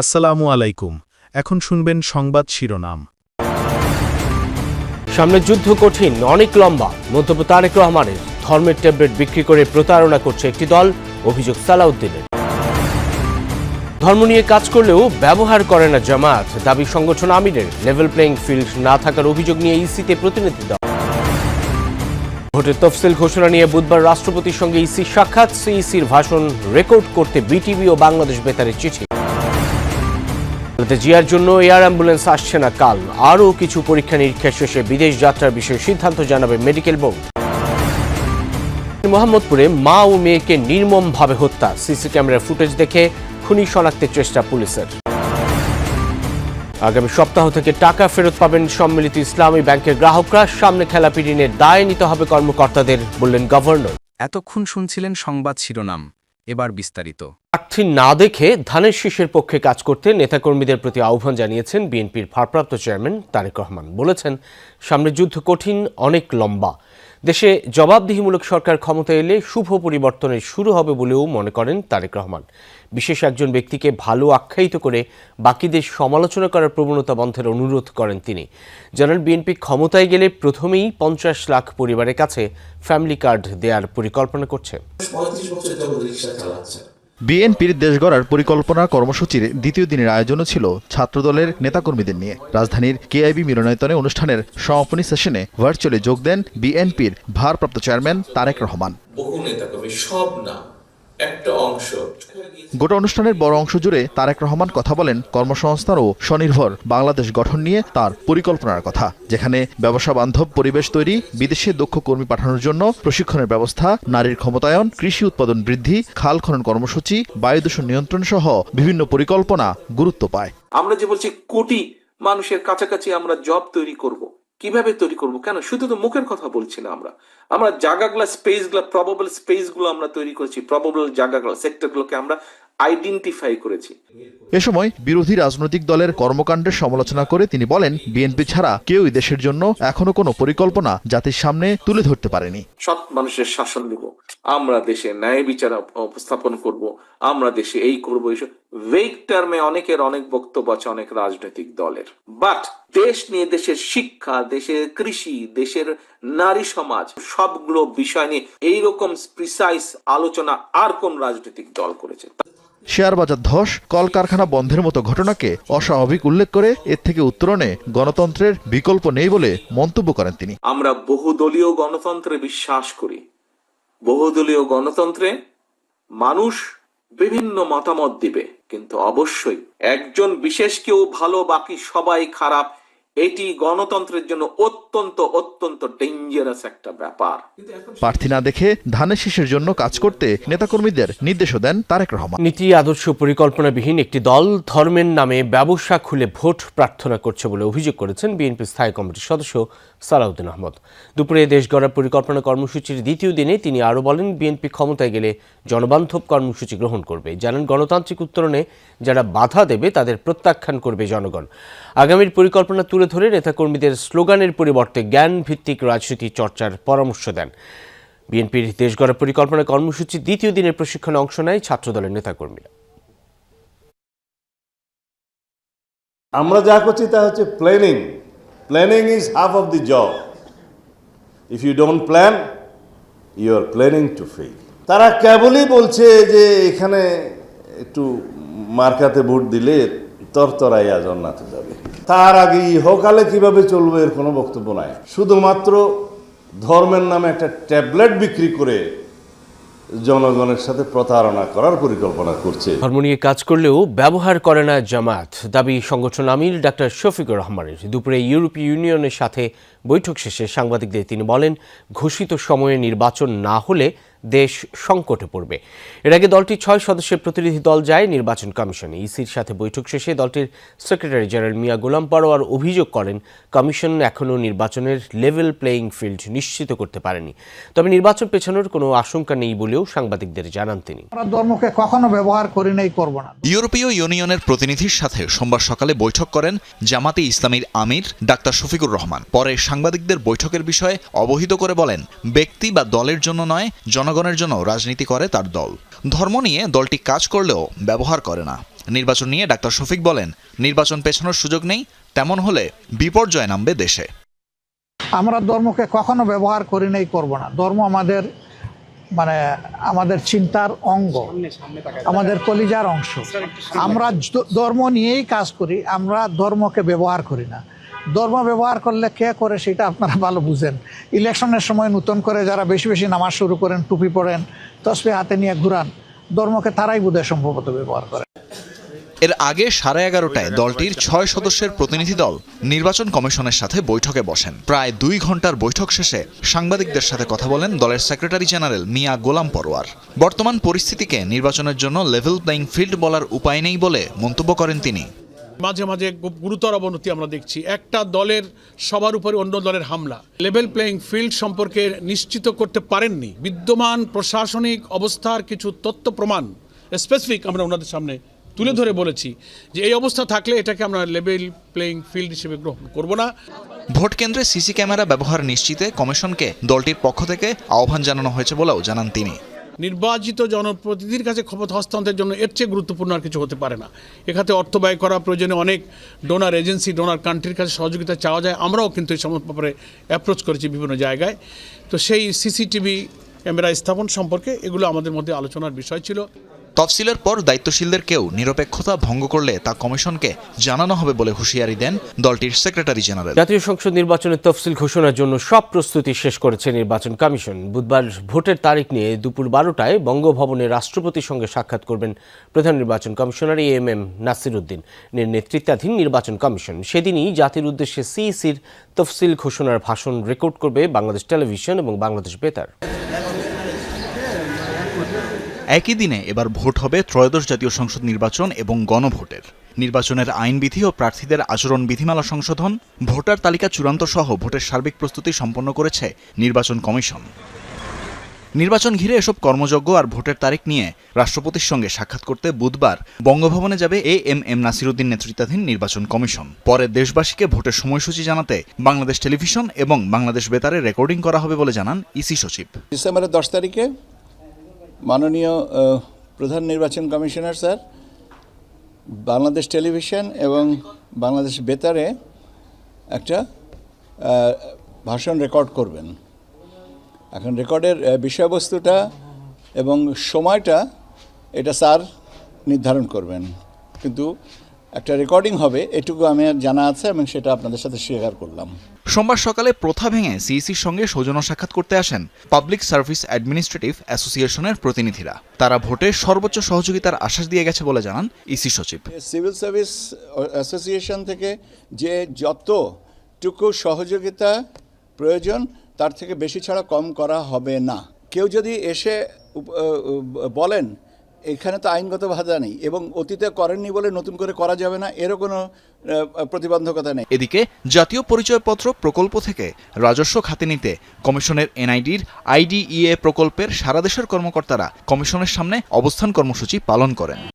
আসসালামু আলাইকুম। এখন শুনবেন সংবাদ শিরোনাম। সামনে যুদ্ধ কঠিন, অনেক লম্বা। মন্তব্য তারেক রহমানের, ধর্মের ট্যাবলেট বিক্রি করে প্রতারণা করছে একটি দল, অভিযোগ সালাউদ্দিনের। ধর্ম নিয়ে কাজ করলেও ব্যবহার করে না জামাত দাবি সংগঠন আমিরের লেভেল প্লেইং ফিল্ড না থাকার অভিযোগ নিয়ে ইসিতে প্রতিনিধি দল। ভোটের তফসিল ঘোষণা নিয়ে বুধবার রাষ্ট্রপতির সঙ্গে ইসি সাক্ষাৎ। সিইসির ভাষণ রেকর্ড করতে বিটিভি ও বাংলাদেশ বেতারের চিঠি। তাতে জিয়ার জন্য এয়ার অ্যাম্বুলেন্স আসছে না কাল। আরও কিছু পরীক্ষা নিরীক্ষা শেষে বিদেশ যাত্রার বিষয়ে সিদ্ধান্ত জানাবে মেডিকেল বোর্ড। মোহাম্মদপুরে মা ও মেয়েকে নির্মমভাবে হত্যা। সিসি ক্যামেরার ফুটেজ দেখে খুনি শনাক্তের চেষ্টা পুলিশের। আগামী সপ্তাহ থেকে টাকা ফেরত পাবেন সম্মিলিত ইসলামী ব্যাংকের গ্রাহকরা। সামনে খেলাপি ঋণের দায় নিতে হবে কর্মকর্তাদের, বললেন গভর্নর। এতক্ষণ শুনছিলেন সংবাদ শিরোনাম, এবার বিস্তারিত। প্রার্থী না দেখে ধানের শীষের পক্ষে কাজ করতে নেতাকর্মীদের প্রতি আহ্বান জানিয়েছেন বিএনপির ভারপ্রাপ্ত চেয়ারম্যান তারেক রহমান। বলেছেন সামনে যুদ্ধ কঠিন, অনেক লম্বা। দেশে জবাবদিহিমূলক সরকার ক্ষমতায় এলে শুভ পরিবর্তনের শুরু হবে বলেও মনে করেন তারেক রহমান। বিশেষ একজন ব্যক্তিকে ভালো আখ্যায়িত করে বাকিদের সমালোচনা করার প্রবণতা বন্ধের অনুরোধ করেন তিনি। জানান, বিএনপি ক্ষমতায় গেলে প্রথমেই পঞ্চাশ লাখ পরিবারের কাছে ফ্যামিলি কার্ড দেওয়ার পরিকল্পনা করছে। বিএনপির দেশ গড়ার পরিকল্পনা কর্মসূচির দ্বিতীয় দিনের আয়োজনও ছিল ছাত্রদলের নেতাকর্মীদের নিয়ে। রাজধানীর কেআইবি মিলনায়তনে অনুষ্ঠানের সমাপনী সেশনে ভার্চুয়ালি যোগ দেন বিএনপির ভারপ্রাপ্ত চেয়ারম্যান তারেক রহমান। বহু নেতাকর্মী, সব না একটা অংশ। গোটা অনুষ্ঠানের বড় অংশ জুড়ে তারেক রহমান কথা বলেন কর্মসংস্থান ও স্বনির্ভর বাংলাদেশ গঠন নিয়ে তার পরিকল্পনার কথা যেখানে ব্যবসা বান্ধব পরিবেশ তৈরি বিদেশে দক্ষ কর্মী পাঠানোর জন্য প্রশিক্ষণের ব্যবস্থা নারীর ক্ষমতায়ন কৃষি উৎপাদন বৃদ্ধি খাল খনন কর্মসূচি বায়ু দূষণ নিয়ন্ত্রণ সহ বিভিন্ন পরিকল্পনা গুরুত্ব পায়। আমরা যে বলছি কোটি মানুষের কাছাকাছি আমরা জব তৈরি করব। কীভাবে তৈরি করব? কেন? শুধু তো মুখের কথা বলছি না আমরা। আমরা জায়গাগুলো স্পেসগুলা প্রবাবল স্পেসগুলো আমরা তৈরি করেছি প্রবাবল জায়গাগুলো সেক্টর গুলোকে আমরা আইডেন্টিফাই করেছি। এ সময় বিরোধী রাজনৈতিক দলের কর্মকাণ্ডের সমালোচনা করে তিনি বলেন বিএনপি ছাড়া কেউই দেশের জন্য এখনও কোনো পরিকল্পনা জাতির সামনে তুলে ধরতে পারেনি। সৎ মানুষের শাসন দেব আমরা দেশে ন্যায় বিচার উপস্থাপন করব। আমরা দেশে এই করব এইসব। ভেগ টার্মে অনেকের অনেক বক্তব্য আছে অনেক রাজনৈতিক দলের। বাট দেশ নিয়ে দেশের শিক্ষা দেশের কৃষি দেশের নারী সমাজ সবগুলো বিষয় নিয়ে এইরকম প্রিসাইজ আলোচনা আর কোন রাজনৈতিক দল করেছে? শেয়ার বাজার ধস, কলকারখানা বন্ধের মতো ঘটনাকে অস্বাভাবিক উল্লেখ করে এর থেকে উত্তরণে গণতন্ত্রের বিকল্প নেই বলে মন্তব্য করেন তিনি। আমরা বহুদলীয় গণতন্ত্রে বিশ্বাস করি। বহুদলীয় গণতন্ত্রে মানুষ বিভিন্ন মতামত দিবে, কিন্তু অবশ্যই একজন বিশেষ কেউ ভালো, বাকি সবাই খারাপ এটি গণতন্ত্রের জন্য অত্যন্ত অত্যন্ত ডেঞ্জারাস একটা ব্যাপার। প্রার্থী না দেখে ধানের শীষের জন্য কাজ করতে নেতাকর্মীদের নির্দেশও দেন তারেক রহমান। নীতি আদর্শ পরিকল্পনাবিহীন একটি দল ধর্মের নামে ব্যবসা খুলে ভোট প্রার্থনা করছে বলে অভিযোগ করেছেন বিএনপি স্থায়ী কমিটির সদস্য সালাউদ্দিন আহমদ। দুপুরে দেশ গড়ার পরিকল্পনা কর্মসূচির দ্বিতীয় দিনে তিনি আরও বলেন বিএনপি ক্ষমতায় গেলে জনবান্ধব কর্মসূচি গ্রহণ করবে। জানান গণতান্ত্রিক উত্তরণে যারা বাধা দেবে তাদের প্রত্যাখ্যান করবে জনগণ। আগামীর পরিকল্পনা তুলে ধরে নেতাকর্মীদের স্লোগানের পরিবর্তে জ্ঞান ভিত্তিক রাজনীতি চর্চার পরামর্শ দেন। বিএনপির দেশ গড়ার পরিকল্পনা কর্মসূচির দ্বিতীয় দিনের প্রশিক্ষণে অংশ নেয় ছাত্রদলের নেতাকর্মীরা। আমরা যা করছি তা হচ্ছে planning planning is half of the job if you don't plan you are planning to fail তারা কেবলই বলছে যে এখানে একটু মার্কাতে ভোট দিলে তরতরাইয়া জন্নাতে যাবে। তার আগে ইহকালে কীভাবে চলবে এর কোনো বক্তব্য নাই। শুধুমাত্র ধর্মের নামে একটা ট্যাবলেট বিক্রি করে জনগণের সাথে প্রতারণা করার পরিকল্পনা করছে। ধর্ম নিয়ে কাজ করলেও ব্যবহার করে না জামাত। দাবি সংগঠন আমির ডাক্তার শফিকুর রহমানের। দুপুরে ইউরোপীয় ইউনিয়নের সাথে বৈঠক শেষে সাংবাদিকদের তিনি বলেন, ঘোষিত সময়ে নির্বাচন না হলে দেশ সংকটে পড়বে। এর আগে দলটির ছয় সদস্যের প্রতিনিধি দল যায় নির্বাচন কমিশনে। ইসির সাথে বৈঠক শেষে দলটির সেক্রেটারি জেনারেল মিয়া গোলাম পারোয়ার অভিযোগ করেন কমিশন এখনও নির্বাচনের লেভেল প্লেয়িং ফিল্ড নিশ্চিত করতে পারেনি। তবে নির্বাচন পেছানোর কোনো আশঙ্কা নেই বলেও সাংবাদিকদের জানান তিনি। ধর্মকে কখনো ব্যবহার করি নাই করব না। ইউরোপীয় ইউনিয়নের প্রতিনিধির সাথে সোমবার সকালে বৈঠক করেন জামাতে ইসলামীর আমির ডাক্তার শফিকুর রহমান। পরে সাংবাদিকদের বৈঠকের বিষয়ে অবহিত করে বলেন ব্যক্তি বা দলের জন্য নয় জনগণের জন্য রাজনীতি করে তার দল। ধর্ম নিয়ে দলটি কাজ করলেও ব্যবহার করে না। নির্বাচন নিয়ে ডাক্তার শফিক বলেন, নির্বাচন পেছানোর সুযোগ নেই, তেমন হলে বিপর্যয় নামবে দেশে। আমরা ধর্মকে কখনো ব্যবহার করি নাই, করব না। ধর্ম আমাদের মানে আমাদের চিন্তার অঙ্গ। আমাদের কলিজার অংশ। আমরা ধর্ম নিয়েই কাজ করি, আমরা ধর্মকে ব্যবহার করি না। ধর্ম ব্যবহার করলে কে করে সেটা আপনারা ভালো বুঝেন। ইলেকশনের সময় নতুন করে যারা বেশি বেশি নামাজ শুরু করেন, টুপি পরেন তসবি হাতে নিয়ে ঘুরান, ধর্মকে তারাই বোধহয় সম্ভবত ব্যবহার করে। এর আগে সাড়ে এগারোটায় দলটির ছয় সদস্যের প্রতিনিধি দল নির্বাচন কমিশনের সাথে বৈঠকে বসেন। প্রায় দুই ঘণ্টার বৈঠক শেষে সাংবাদিকদের সাথে কথা বলেন দলের সেক্রেটারি জেনারেল মিয়া গোলাম পরোয়ার। বর্তমান পরিস্থিতিকে নির্বাচনের জন্য লেভেল প্লেইং ফিল্ড বলার উপায় নেই বলে মন্তব্য করেন তিনি। মাঝে মাঝে গুরুতর অবনতি আমরা দেখছি। একটা দলের সবার উপরে অন্য দলের হামলা। লেভেল প্লেইং ফিল্ড সম্পর্কে নিশ্চিত করতে পারেননি। বিদ্যমান প্রশাসনিক অবস্থার কিছু তথ্য প্রমাণ স্পেসিফিক আমরা ওনাদের সামনে তুলে ধরে বলেছি যে এই অবস্থা থাকলে এটাকে আমরা লেভেল প্লেইং ফিল্ড হিসেবে গ্রহণ করব না। ভোট কেন্দ্রে সিসি ক্যামেরা ব্যবহার নিশ্চিতে কমিশনকে দলটির পক্ষ থেকে আহ্বান জানানো হয়েছে বলেও জানান তিনি। নির্বাচিত জনপ্রতিনিধির কাছে ক্ষমতা হস্তান্তরের জন্য এর চেয়ে গুরুত্বপূর্ণ আর কিছু হতে পারে না। এখাতে অর্থ ব্যয় করা প্রয়োজনে অনেক ডোনার এজেন্সি ডোনার কান্ট্রির কাছে সহযোগিতা চাওয়া যায়। আমরাও কিন্তু এই সমস্ত ব্যাপারে অ্যাপ্রোচ করেছি বিভিন্ন জায়গায়। তো সেই সিসিটিভি ক্যামেরা স্থাপন সম্পর্কে এগুলো আমাদের মধ্যে আলোচনার বিষয় ছিল। তফসিলের পর দায়িত্বশীলদের কেউ নিরপেক্ষতা ভঙ্গ করলে তা কমিশনকে জানানো হবে বলে হুঁশিয়ারি দেন দলটির সেক্রেটারি জেনারেল। জাতীয় সংসদ নির্বাচনের তফসিল ঘোষণার জন্য সব প্রস্তুতি শেষ করেছে নির্বাচন কমিশন। বুধবার ভোটের তারিখ নিয়ে দুপুর বারোটায় বঙ্গভবনে রাষ্ট্রপতির সঙ্গে সাক্ষাৎ করবেন প্রধান নির্বাচন commissioner M M Nasir Uddin. নেতৃত্বাধীন নির্বাচন কমিশন সেদিনই জাতির উদ্দেশ্যে সিইসির তফসিল ঘোষণার ভাষণ রেকর্ড করবে বাংলাদেশ টেলিভিশন এবং বাংলাদেশ বেতার। একই দিনে এবার ভোট হবে ত্রয়োদশ জাতীয় সংসদ নির্বাচন এবং গণভোটের। নির্বাচনের আইনবিধি ও প্রার্থীদের আচরণ বিধিমালা সংশোধন, ভোটার তালিকা চূড়ান্ত সহ ভোটের সার্বিক প্রস্তুতি সম্পন্ন করেছে নির্বাচন কমিশন। নির্বাচন ঘিরে এসব কর্মযজ্ঞ আর ভোটের তারিখ নিয়ে রাষ্ট্রপতির সঙ্গে সাক্ষাৎ করতে বুধবার বঙ্গভবনে যাবে এ এম এম নাসিরুদ্দিন নেতৃত্বাধীন নির্বাচন কমিশন। পরে দেশবাসীকে ভোটের সময়সূচি জানাতে বাংলাদেশ টেলিভিশন এবং বাংলাদেশ বেতারে রেকর্ডিং করা হবে বলে জানান ইসি সচিব। ডিসেম্বরের দশ তারিখে মাননীয় প্রধান নির্বাচন কমিশনার স্যার, বাংলাদেশ টেলিভিশন এবং বাংলাদেশ বেতারে একটা ভাষণ রেকর্ড করবেন। এখন রেকর্ডের বিষয়বস্তুটা এবং সময়টা এটা স্যার নির্ধারণ করবেন। কিন্তু একটা রেকর্ডিং হবে এটুকু আমি জানা আছে এবং সেটা আপনাদের সাথে শেয়ার করলাম। সোমবার সকালে প্রথা ভেঙে সিইসির সঙ্গে সৌজন্য সাক্ষাৎ করতে আসেন পাবলিক সার্ভিস অ্যাডমিনিস্ট্রেটিভ অ্যাসোসিয়েশনের প্রতিনিধিরা। তারা ভোটে সর্বোচ্চ সহযোগিতার আশ্বাস দিয়ে গেছে বলে জানান ইসি সচিব। সিভিল সার্ভিস অ্যাসোসিয়েশন থেকে যে যতটুকু সহযোগিতা প্রয়োজন তার থেকে বেশি ছাড়া কম করা হবে না। কেউ যদি এসে বলেন এখানে তো আইনগত বাধা নেই এবং অতীতে করেননি বলে নতুন করে করা যাবে না, এরও কোনো প্রতিবন্ধকতা নেই। এদিকে জাতীয় পরিচয়পত্র প্রকল্প থেকে রাজস্ব খাতে নিতে কমিশনের এনআইডির আইডিইএ প্রকল্পের সারা দেশের কর্মকর্তারা কমিশনের সামনে অবস্থান কর্মসূচি পালন করেন।